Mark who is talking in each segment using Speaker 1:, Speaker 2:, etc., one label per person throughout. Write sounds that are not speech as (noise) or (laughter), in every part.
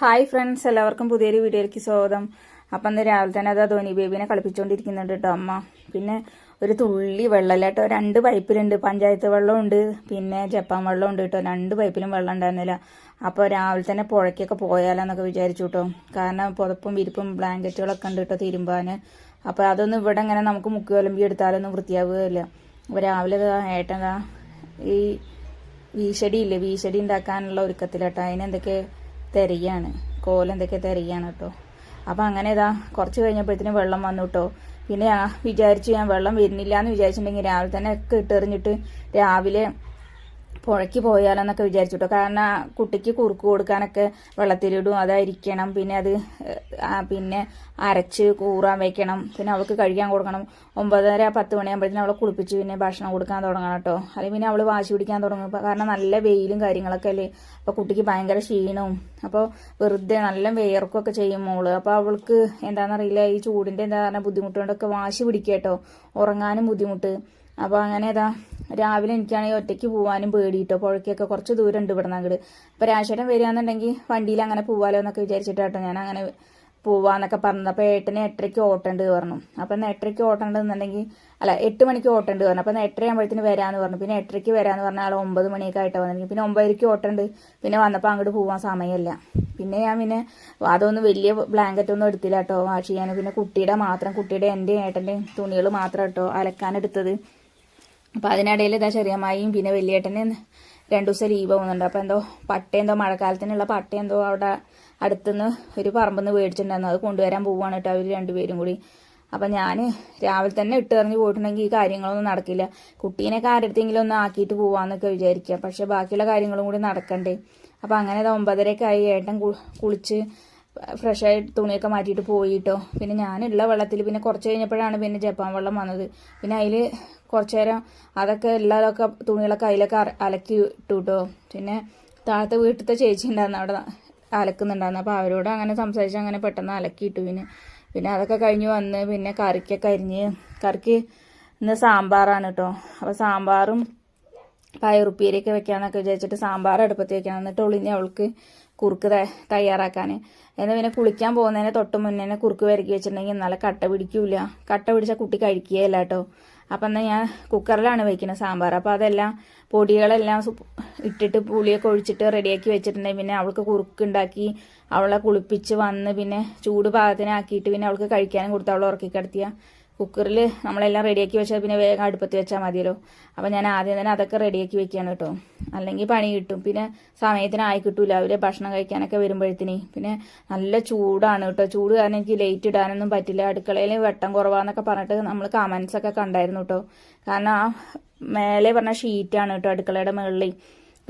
Speaker 1: Hi friends എല്ലാവർക്കും പുതിയൊരു വീഡിയോയിലേക്ക് സ്വാഗതം. അപ്പം ഇന്ന് രാവിലെ തന്നെ അതാ ധോനി ബേബിനെ കളിപ്പിച്ചുകൊണ്ടിരിക്കുന്നുണ്ട് കേട്ടോ അമ്മ. പിന്നെ ഒരു തുള്ളി വെള്ളമല്ല കേട്ടോ രണ്ട് പൈപ്പിലുണ്ട്. പഞ്ചായത്ത് വെള്ളമുണ്ട് പിന്നെ ജപ്പാൻ വെള്ളമുണ്ട് കേട്ടോ രണ്ട് പൈപ്പിലും വെള്ളം ഉണ്ടായിരുന്നില്ല. അപ്പോൾ രാവിലെ തന്നെ പുഴയ്ക്കൊക്കെ പോയാലെന്നൊക്കെ വിചാരിച്ചു കേട്ടോ കാരണം പുതപ്പും വിരിപ്പും ബ്ലാങ്കറ്റുകളൊക്കെ ഉണ്ട് കേട്ടോ തിരുമ്പാൻ അപ്പോൾ അതൊന്നും ഇവിടെ ഇങ്ങനെ നമുക്ക് മുക്കി ഒലമ്പി എടുത്താലൊന്നും വൃത്തിയാവുകയില്ല. അപ്പോൾ രാവിലെ ഏട്ടൻ ഈ വീശടിയില്ലേ വീശടി ഉണ്ടാക്കാനുള്ള ഒരുക്കത്തിലേട്ടോ അതിനെന്തൊക്കെ തിരയാണ് കോലെന്തൊക്കെ തിരയാണ് കേട്ടോ അപ്പം അങ്ങനെ ഇതാ കുറച്ച് കഴിഞ്ഞപ്പോഴത്തേനും വെള്ളം വന്നു കേട്ടോ പിന്നെ ആ വിചാരിച്ചു ഞാൻ വെള്ളം വരുന്നില്ല എന്ന് വിചാരിച്ചിട്ടുണ്ടെങ്കിൽ രാവിലെ തന്നെ ഒക്കെ ഇട്ടെറിഞ്ഞിട്ട് രാവിലെ പുഴയ്ക്ക് പോയാലോന്നൊക്കെ വിചാരിച്ചിട്ടോ. കാരണം കുട്ടിക്ക് കുറുക്ക് കൊടുക്കാനൊക്കെ വെള്ളത്തിലിടും അതായിരിക്കണം. പിന്നെ അത് പിന്നെ അരച്ച് കൂറാൻ വെക്കണം. പിന്നെ അവൾക്ക് കഴിക്കാൻ കൊടുക്കണം. ഒമ്പതര പത്ത് മണിയാകുമ്പോഴത്തേനും അവളെ കുളിപ്പിച്ച് പിന്നെ ഭക്ഷണം കൊടുക്കാൻ തുടങ്ങണം കേട്ടോ. അല്ലെങ്കിൽ പിന്നെ അവൾ വാശി പിടിക്കാൻ തുടങ്ങും. കാരണം നല്ല വെയിലും കാര്യങ്ങളൊക്കെ അല്ലേ? അപ്പോൾ കുട്ടിക്ക് ഭയങ്കര ക്ഷീണവും. അപ്പോൾ വെറുതെ നല്ല വേർക്കൊക്കെ ചെയ്യും മോൾ. അപ്പോൾ അവൾക്ക് എന്താണെന്നറിയില്ല ഈ ചൂടിന്റെ എന്താ പറയുക ബുദ്ധിമുട്ടുകൊണ്ടൊക്കെ വാശി പിടിക്കുക കേട്ടോ. ഉറങ്ങാനും ബുദ്ധിമുട്ട്. അപ്പോൾ അങ്ങനെ ഇതാ രാവിലെ എനിക്കാണെങ്കിൽ ഒറ്റയ്ക്ക് പോകാനും പേടിയിട്ടോ പുഴയ്ക്കൊക്കെ കുറച്ച് ദൂരം ഉണ്ട് ഇവിടെ നിന്ന് അങ്ങോട്ട് അപ്പോൾ രാശേട്ടൻ വരികയാണെന്നുണ്ടെങ്കിൽ വണ്ടിയിൽ അങ്ങനെ പോവാലോ എന്നൊക്കെ വിചാരിച്ചിട്ടാട്ടോ ഞാൻ അങ്ങനെ പോവാന്നൊക്കെ പറഞ്ഞത്. അപ്പോൾ ഏട്ടന് എട്ടരയ്ക്ക് ഓട്ടേണ്ടത് പറഞ്ഞു. അപ്പം എന്നാൽ എട്ടരയ്ക്ക് ഓട്ടേണ്ടതെന്നുണ്ടെങ്കിൽ അല്ല എട്ട് മണിക്ക് ഓട്ടേണ്ടത് പറഞ്ഞു. അപ്പം എട്ടര ആകുമ്പോഴത്തേന് വരാമെന്ന് പറഞ്ഞു. പിന്നെ എട്ടരയ്ക്ക് വരാമെന്ന് പറഞ്ഞാൽ ആൾ ഒമ്പത് മണിയൊക്കെ ആയിട്ട് വന്നിരിക്കും പിന്നെ ഒമ്പതരയ്ക്ക് ഓട്ടേണ്ട്. പിന്നെ വന്നപ്പോൾ അങ്ങോട്ട് പോകാൻ സമയമില്ല പിന്നെ ഞാൻ പിന്നെ അതൊന്നും വലിയ ബ്ലാങ്കറ്റ് ഒന്നും എടുത്തില്ല കേട്ടോ വാഷ് ചെയ്യാൻ പിന്നെ കുട്ടിയുടെ മാത്രം കുട്ടിയുടെ എന്റെയും ഏട്ടന്റെയും തുണികൾ മാത്രം കേട്ടോ അലക്കാനെടുത്തത്. അപ്പം അതിനിടയിൽ ഇതാ ചെറിയമ്മായിയും പിന്നെ വലിയേട്ടനെ രണ്ടു ദിവസം ലീവ് പോകുന്നുണ്ട് അപ്പോൾ എന്തോ പട്ട എന്തോ മഴക്കാലത്തിനുള്ള പട്ട എന്തോ അവിടെ അടുത്തുനിന്ന് ഒരു പറമ്പെന്ന് മേടിച്ചിട്ടുണ്ടായിരുന്നു. അത് കൊണ്ടുവരാൻ പോവുകയാണ് കേട്ടോ അവർ രണ്ടുപേരും കൂടി. അപ്പം ഞാൻ രാവിലെ തന്നെ ഇട്ടെറിഞ്ഞ് പോയിട്ടുണ്ടെങ്കിൽ ഈ കാര്യങ്ങളൊന്നും നടക്കില്ല. കുട്ടീനെയൊക്കെ ആരുടെങ്കിലും ഒന്ന് ആക്കിയിട്ട് പോവാന്നൊക്കെ വിചാരിക്കുക. പക്ഷെ ബാക്കിയുള്ള കാര്യങ്ങളും കൂടി നടക്കണ്ടേ. അപ്പം അങ്ങനെ ഒമ്പതരയൊക്കെ ആയി. ഏട്ടൻ കുളിച്ച് ഫ്രഷായി തുണിയൊക്കെ മാറ്റിയിട്ട് പോയിട്ടോ. പിന്നെ ഞാനുള്ള വെള്ളത്തിൽ പിന്നെ കുറച്ച് കഴിഞ്ഞപ്പോഴാണ് പിന്നെ ജപ്പാൻ വെള്ളം വന്നത്. പിന്നെ അതിൽ കുറച്ച് നേരം അതൊക്കെ എല്ലാതൊക്കെ തുണികളൊക്കെ അതിലൊക്കെ അലക്കി ഇട്ടു കേട്ടോ പിന്നെ താഴത്തെ വീട്ടിലത്തെ ചേച്ചി ഉണ്ടായിരുന്നു അവിടെ അലക്കുന്നുണ്ടായിരുന്നു. അപ്പോൾ അവരോട് അങ്ങനെ സംസാരിച്ച് അങ്ങനെ പെട്ടെന്ന് അലക്കിയിട്ടു പിന്നെ. പിന്നെ അതൊക്കെ കഴിഞ്ഞ് വന്ന് പിന്നെ കറിക്കൊക്കെ അരിഞ്ഞ് കറിക്ക് ഇന്ന് സാമ്പാറാണ് കേട്ടോ അപ്പോൾ സാമ്പാറും പയറുപ്പീരയൊക്കെ വെക്കാമെന്നൊക്കെ വിചാരിച്ചിട്ട് സാമ്പാർ അടുപ്പത്ത് വെക്കാൻ എന്നിട്ട് ഒളിഞ്ഞ് അവൾക്ക് കുറുക്ക് തയ്യാറാക്കാൻ എന്നാൽ പിന്നെ കുളിക്കാൻ പോകുന്നതിന് തൊട്ട് മുന്നേ തന്നെ കുറുക്ക് വരക്കി വെച്ചിട്ടുണ്ടെങ്കിൽ നല്ല കട്ട പിടിക്കൂല. കട്ട പിടിച്ച കുട്ടി കഴിക്കുകയില്ല കേട്ടോ. അപ്പം എന്നാൽ ഞാൻ കുക്കറിലാണ് വയ്ക്കുന്നത് സാമ്പാർ. അപ്പോൾ അതെല്ലാം പൊടികളെല്ലാം ഇട്ടിട്ട് പുളിയൊക്കെ ഒഴിച്ചിട്ട് റെഡിയാക്കി വെച്ചിട്ടുണ്ടെങ്കിൽ പിന്നെ അവൾക്ക് കുറുക്കുണ്ടാക്കി അവളെ കുളിപ്പിച്ച് വന്ന് പിന്നെ ചൂട് പാകത്തിനാക്കിയിട്ട് പിന്നെ അവൾക്ക് കഴിക്കാനും കൊടുത്ത് അവളെ ഉറക്കി കുക്കറിൽ നമ്മളെല്ലാം റെഡിയാക്കി വെച്ചാൽ പിന്നെ വേഗം അടുപ്പത്ത് വെച്ചാൽ മതിയല്ലോ. അപ്പം ഞാൻ ആദ്യം തന്നെ അതൊക്കെ റെഡിയാക്കി വെക്കുകയാണ് കേട്ടോ അല്ലെങ്കിൽ പണി കിട്ടും. പിന്നെ സമയത്തിന് ആയി കിട്ടൂല. അവർ ഭക്ഷണം കഴിക്കാനൊക്കെ വരുമ്പോഴത്തേന് പിന്നെ നല്ല ചൂടാണ് കേട്ടോ ചൂട് കാരണം എനിക്ക് ലേറ്റ് ഇടാനൊന്നും പറ്റില്ല. അടുക്കളയിൽ വെട്ടം കുറവാന്നൊക്കെ പറഞ്ഞിട്ട് നമ്മൾ കമൻസ് ഒക്കെ കണ്ടായിരുന്നു കേട്ടോ കാരണം ആ മേലെ പറഞ്ഞ ഷീറ്റാണ് കേട്ടോ അടുക്കളയുടെ മുകളിൽ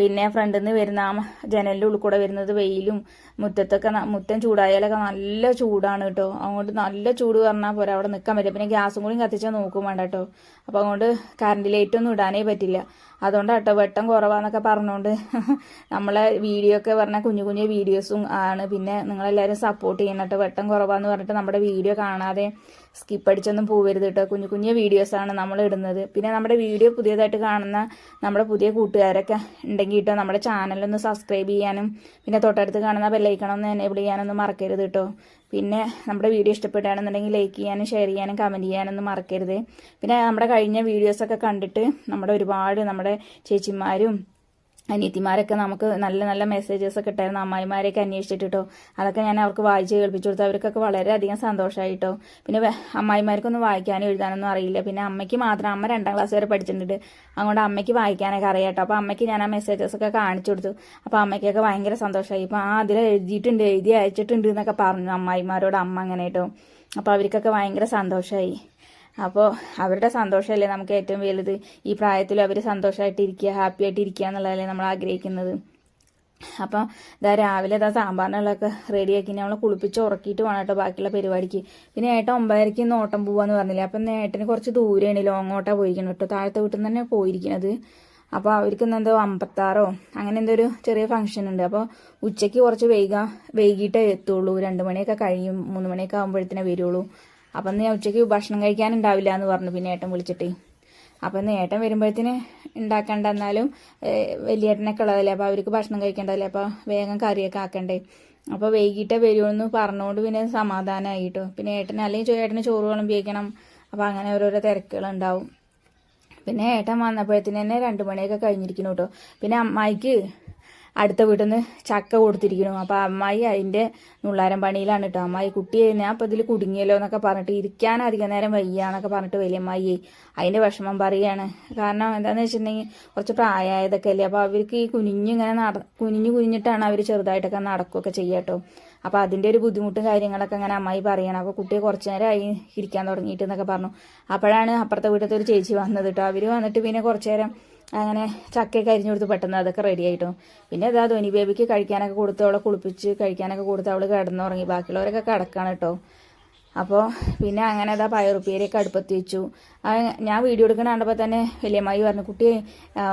Speaker 1: പിന്നെ ഫ്രണ്ടിൽ നിന്ന് വരുന്ന ആ ജനലിന്റെ ഉള്ളിൽ കൂടെ വരുന്നത് വെയിലും മുറ്റത്തൊക്കെ മുറ്റം ചൂടായാലൊക്കെ നല്ല ചൂടാണ് കേട്ടോ അതുകൊണ്ട് നല്ല ചൂട് പറഞ്ഞാൽ പോരാ അവിടെ നിൽക്കാൻ പറ്റില്ല. പിന്നെ ഗ്യാസും കൂടി കത്തിച്ചാൽ നോക്കും വേണ്ട കേട്ടോ അപ്പോൾ അതുകൊണ്ട് കറണ്ട് ലൈറ്റ് ഒന്നും ഇടാനേ പറ്റില്ല. അതുകൊണ്ട് കേട്ടോ വെട്ടം കുറവാന്നൊക്കെ പറഞ്ഞുകൊണ്ട് (laughs) നമ്മളെ വീഡിയോ ഒക്കെ പറഞ്ഞാൽ കുഞ്ഞു കുഞ്ഞു വീഡിയോസും ആണ്. പിന്നെ നിങ്ങളെല്ലാവരും സപ്പോർട്ട് ചെയ്യണം. കേട്ടോ വെട്ടം കുറവാന്ന് പറഞ്ഞിട്ട് നമ്മുടെ വീഡിയോ കാണാതെ സ്കിപ്പ് അടിച്ചൊന്നും പോവരുത് കേട്ടോ കുഞ്ഞു കുഞ്ഞു വീഡിയോസാണ് നമ്മൾ ഇടുന്നത്. പിന്നെ നമ്മുടെ വീഡിയോ പുതിയതായിട്ട് കാണുന്ന നമ്മുടെ പുതിയ കൂട്ടുകാരൊക്കെ ഉണ്ടെങ്കിൽ കേട്ടോ നമ്മുടെ ചാനലൊന്ന് സബ്സ്ക്രൈബ് ചെയ്യാനും പിന്നെ തൊട്ടടുത്ത് കാണുന്ന ബെല്ലൈക്കണം എനേബിൾ ചെയ്യാനൊന്നും മറക്കരുത് കേട്ടോ പിന്നെ നമ്മുടെ വീഡിയോ ഇഷ്ടപ്പെട്ടാണെന്നുണ്ടെങ്കിൽ ലൈക്ക് ചെയ്യാനും ഷെയർ ചെയ്യാനും കമന്റ് ചെയ്യാനൊന്നും മറക്കരുത്. പിന്നെ നമ്മുടെ കഴിഞ്ഞ വീഡിയോസൊക്കെ കണ്ടിട്ട് നമ്മുടെ ഒരുപാട് നമ്മുടെ ചേച്ചിമാരും അനിയത്തിമാരൊക്കെ നമുക്ക് നല്ല നല്ല മെസ്സേജസ് ഒക്കെ ഇട്ടായിരുന്നു. അമ്മായിമാരെയൊക്കെ അന്വേഷിച്ചിട്ടോ അതൊക്കെ ഞാൻ അവർക്ക് വായിച്ച് കേൾപ്പിച്ചു കൊടുത്തു. അവർക്കൊക്കെ വളരെയധികം സന്തോഷമായിട്ടോ പിന്നെ അമ്മായിമാർക്കൊന്നും വായിക്കാനും എഴുതാനൊന്നും അറിയില്ല. പിന്നെ അമ്മയ്ക്ക് മാത്രം അമ്മ രണ്ടാം ക്ലാസ് വരെ പഠിച്ചിട്ടുണ്ട്. അതുകൊണ്ട് അമ്മയ്ക്ക് വായിക്കാനൊക്കെ അറിയാട്ടോ. അപ്പോൾ അമ്മയ്ക്ക് ഞാൻ ആ മെസ്സേജസ് ഒക്കെ കാണിച്ചു കൊടുത്തു. അപ്പോൾ അമ്മയ്ക്കൊക്കെ ഭയങ്കര സന്തോഷമായി ഇപ്പോൾ ആ അതിൽ എഴുതിയിട്ടുണ്ട് എഴുതി അയച്ചിട്ടുണ്ട് എന്നൊക്കെ പറഞ്ഞു അമ്മായിമാരോട് അമ്മ അങ്ങനെ കേട്ടോ അപ്പോൾ അവർക്കൊക്കെ ഭയങ്കര സന്തോഷമായി അപ്പോൾ അവരുടെ സന്തോഷമല്ലേ നമുക്ക് ഏറ്റവും വലുത്? ഈ പ്രായത്തിൽ അവർ സന്തോഷമായിട്ട് ഇരിക്കുക ഹാപ്പി ആയിട്ട് ഇരിക്കുക എന്നുള്ളതല്ലേ നമ്മൾ ആഗ്രഹിക്കുന്നത്. അപ്പം ഇതാ രാവിലെ ഇതാ സാമ്പാറിനുള്ളതൊക്കെ റെഡിയാക്കി നമ്മൾ കുളിപ്പിച്ച് ഉറക്കിയിട്ട് വേണം കേട്ടോ ബാക്കിയുള്ള പരിപാടിക്ക്. പിന്നെ ഏട്ടൻ ഒമ്പതരയ്ക്ക് ഇന്ന് ഓട്ടം പോവാന്ന് പറഞ്ഞില്ലേ? അപ്പം ഏട്ടന് കുറച്ച് ദൂരെയാണ് ലോങ് ഓട്ടാ പോയിരിക്കുന്നത് കേട്ടോ. താഴത്തെ വീട്ടിൽ നിന്ന് തന്നെ പോയിരിക്കുന്നത് അപ്പോൾ അവർക്ക് ഇന്ന് എന്തോ അമ്പത്താറോ അങ്ങനെ എന്തോ ഒരു ചെറിയ ഫംഗ്ഷൻ ഉണ്ട്. അപ്പോൾ ഉച്ചയ്ക്ക് കുറച്ച് വൈകാ വൈകിട്ടേ എത്തുള്ളൂ. രണ്ട് മണിയൊക്കെ കഴിയും. മൂന്ന് മണിയൊക്കെ ആകുമ്പോഴത്തേനെ വരുള്ളൂ. അപ്പം ഞാൻ ഉച്ചയ്ക്ക് ഭക്ഷണം കഴിക്കാനുണ്ടാവില്ല എന്ന് പറഞ്ഞു. പിന്നെ ഏട്ടൻ വിളിച്ചിട്ട്. അപ്പം ഏട്ടൻ വരുമ്പോഴത്തേന് ഉണ്ടാക്കണ്ട എന്നാലും വലിയേട്ടനൊക്കെ ഉള്ളതല്ലേ? അപ്പോൾ അവർക്ക് ഭക്ഷണം കഴിക്കേണ്ടതല്ലേ? അപ്പോൾ വേഗം കറിയൊക്കെ ആക്കണ്ടേ? അപ്പോൾ വൈകിട്ടേ വരുമെന്ന് പറഞ്ഞുകൊണ്ട് പിന്നെ സമാധാനമായിട്ടോ പിന്നെ ഏട്ടന് അല്ലെങ്കിൽ ഏട്ടന് ചോറ് വിളമ്പി വയ്ക്കണം അപ്പോൾ അങ്ങനെ ഓരോരോ തിരക്കുകളുണ്ടാവും. പിന്നെ ഏട്ടൻ വന്നപ്പോഴത്തേന് തന്നെ രണ്ട് മണിയൊക്കെ കഴിഞ്ഞിരിക്കുന്നു കേട്ടോ പിന്നെ അമ്മായിക്ക് അടുത്ത വീട്ടിൽ നിന്ന് ചക്ക കൊടുത്തിരിക്കുന്നു. അപ്പോൾ അമ്മായി അതിന്റെ നുള്ളാരം പണിയിലാണ് കേട്ടോ അമ്മായി കുട്ടിയെ ഞാൻ അപ്പോൾ ഇതിൽ കുടുങ്ങിയല്ലോ എന്നൊക്കെ പറഞ്ഞിട്ട് ഇരിക്കാൻ അധികം നേരം വയ്യ എന്നൊക്കെ പറഞ്ഞിട്ട് വലിയമ്മായി അതിന്റെ വിഷമം പറയാണ്. കാരണം എന്താണെന്ന് വെച്ചിട്ടുണ്ടെങ്കിൽ കുറച്ച് പ്രായമായതൊക്കെ അല്ലേ? അപ്പോൾ അവർക്ക് ഈ കുനിഞ്ഞിങ്ങനെ നട കുനിഞ്ഞു കുനിഞ്ഞിട്ടാണ് അവർ ചെറുതായിട്ടൊക്കെ നടക്കുകയൊക്കെ ചെയ്യാട്ടോ അപ്പോൾ അതിന്റെ ഒരു ബുദ്ധിമുട്ടും കാര്യങ്ങളൊക്കെ അങ്ങനെ അമ്മായി പറയണം. അപ്പോൾ കുട്ടിയെ കുറച്ച് നേരമായി ഇരിക്കാൻ തുടങ്ങിയിട്ട് എന്നൊക്കെ പറഞ്ഞു. അപ്പോഴാണ് അപ്പുറത്തെ വീട്ടിലത്തെ ഒരു ചേച്ചി വന്നത് കേട്ടോ. അവർ വന്നിട്ട് പിന്നെ കുറച്ച് നേരം അങ്ങനെ ചക്കയൊക്കെ അരിഞ്ഞു കൊടുത്ത് പെട്ടെന്ന് അതൊക്കെ റെഡി ആയിട്ടോ. പിന്നെ ഇതാ ധോനി ബേബിക്ക് കഴിക്കാനൊക്കെ കൊടുത്ത് അവളെ കുളിപ്പിച്ച് കഴിക്കാനൊക്കെ കൊടുത്ത് അവൾ കിടന്നുറങ്ങി. ബാക്കിയുള്ളവരൊക്കെ കിടക്കാണ് കേട്ടോ. അപ്പോൾ പിന്നെ അങ്ങനെ അതാ പയറുപ്പേരിയൊക്കെ അടുപ്പത്ത് വെച്ചു. ഞാൻ വീഡിയോ എടുക്കണ കണ്ടപ്പോൾ തന്നെ വലിയമ്മായി പറഞ്ഞു കുട്ടി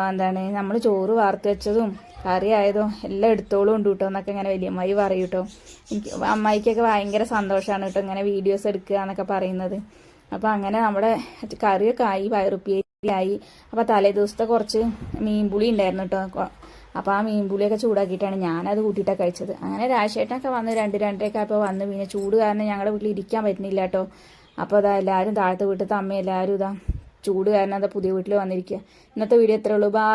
Speaker 1: എന്താണ് നമ്മൾ ചോറ് വാർത്ത് വെച്ചതും കറി എല്ലാം എടുത്തോളും ഉണ്ട് കേട്ടോ എന്നൊക്കെ ഇങ്ങനെ വലിയമ്മായി പറയും കേട്ടോ എനിക്ക് അമ്മായിക്കൊക്കെ ഭയങ്കര സന്തോഷമാണ് കേട്ടോ ഇങ്ങനെ വീഡിയോസ് എടുക്കുക എന്നൊക്കെ പറയുന്നത്. അപ്പോൾ അങ്ങനെ നമ്മുടെ കറിയൊക്കെ ആയി പയറുപ്പേരിയായി അപ്പോൾ തലേ ദിവസത്തെ കുറച്ച് മീൻപുളി ഉണ്ടായിരുന്നു കേട്ടോ അപ്പോൾ ആ മീൻപുളിയൊക്കെ ചൂടാക്കിയിട്ടാണ് ഞാനത് കൂട്ടിയിട്ടാണ് കഴിച്ചത്. അങ്ങനെ രാശേട്ടനൊക്കെ വന്ന് രണ്ട് രണ്ടരയൊക്കെ ആയപ്പോൾ വന്ന് പിന്നെ ചൂട് കാരണം ഞങ്ങളുടെ വീട്ടിൽ ഇരിക്കാൻ പറ്റുന്നില്ല കേട്ടോ. അപ്പോൾ അതാ എല്ലാവരും താഴത്തെ വീട്ടിലത്തെ അമ്മ എല്ലാവരും ഇതാ ചൂട് കാരണം അതാ പുതിയ വീട്ടിൽ വന്നിരിക്കുക ഇന്നത്തെ വീഡിയോ എത്രയുള്ളൂ ബാ